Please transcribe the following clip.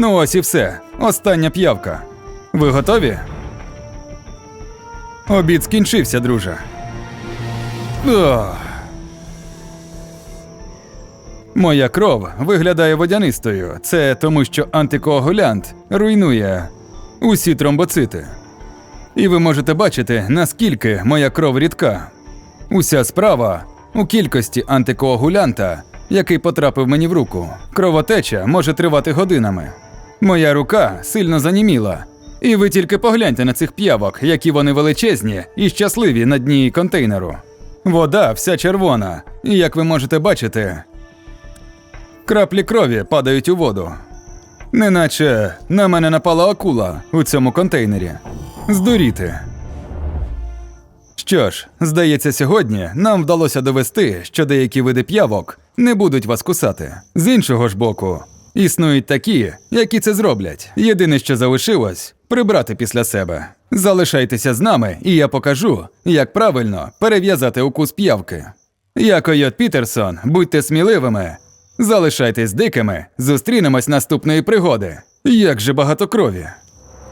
Ну ось і все. Остання п'явка. Ви готові? Обід скінчився, друже. Ох. Моя кров виглядає водянистою. Це тому, що антикоагулянт руйнує усі тромбоцити. І ви можете бачити, наскільки моя кров рідка. Уся справа у кількості антикоагулянта, який потрапив мені в руку. Кровотеча може тривати годинами. Моя рука сильно заніміла. І ви тільки погляньте на цих п'явок, які вони величезні і щасливі на дні контейнеру. Вода вся червона, і як ви можете бачити, краплі крові падають у воду. Неначе на мене напала акула у цьому контейнері. Здуріти. Що ж, здається, сьогодні нам вдалося довести, що деякі види п'явок не будуть вас кусати. З іншого ж боку, існують такі, які це зроблять. Єдине, що залишилось прибрати після себе. Залишайтеся з нами, і я покажу, як правильно перев'язати укус п'явки. Я Койот Пітерсон, будьте сміливими. Залишайтесь дикими, зустрінемось наступної пригоди. Як же багато крові.